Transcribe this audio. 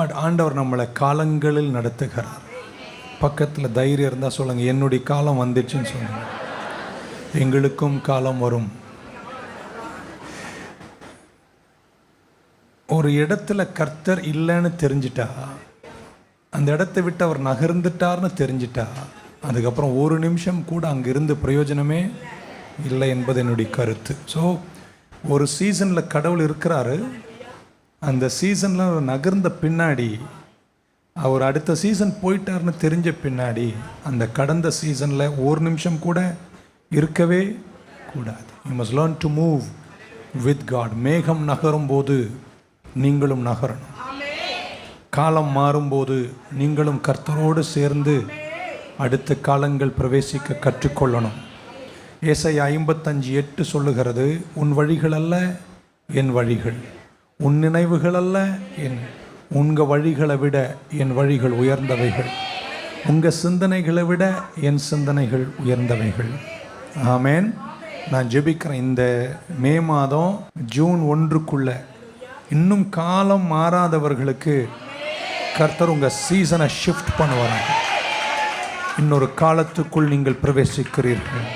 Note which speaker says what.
Speaker 1: God ஆண்டவர் நம்மளை காலங்களில் நடத்துகிறார். பக்கத்தில் தைரியம் இருந்தால் சொல்லுங்கள் என்னுடைய காலம் வந்துச்சுன்னு சொல்லுங்கள் எங்களுக்கும் காலம் வரும். ஒரு இடத்துல கர்த்தர் இல்லைன்னு தெரிஞ்சிட்டா அந்த இடத்தை விட்டு அவர் நகர்ந்துட்டார்னு தெரிஞ்சிட்டா அதுக்கப்புறம் ஒரு நிமிஷம் கூட அங்கே இருந்து பிரயோஜனமே இல்லை என்பது என்னுடைய கருத்து. ஸோ ஒரு சீசனில் கடவுள் இருக்கிறாரு. அந்த சீசனில் நகர்ந்த பின்னாடி அவர் அடுத்த சீசன் போயிட்டார்னு தெரிஞ்ச பின்னாடி அந்த கடந்த சீசனில் ஒரு நிமிஷம் கூட இருக்கவே கூடாது. You must learn to move with God மேகம் நகரும் போது நீங்களும் நகரணும். காலம் மாறும்போது நீங்களும் கர்த்தரோடு சேர்ந்து அடுத்த காலங்கள் பிரவேசிக்க கற்றுக்கொள்ளணும். ஏசை ஐம்பத்தஞ்சு எட்டு சொல்லுகிறது உன் வழிகள் அல்ல என் வழிகள். உன் நினைவுகள் அல்ல என் உங்கள் வழிகளை விட என் வழிகள் உயர்ந்தவைகள். உங்கள் சிந்தனைகளை விட என் சிந்தனைகள் உயர்ந்தவைகள். ஆமேன். நான் ஜெபிக்கிறேன். இந்த மே மாதம் ஜூன் ஒன்றுக்குள்ள இன்னும் காலம் மாறாதவர்களுக்கு கர்த்தர் உங்கள் சீசனை ஷிஃப்ட் பண்ணுவாங்க இன்னொரு காலத்துக்குள் நீங்கள் பிரவேசிக்கிறீர்கள்.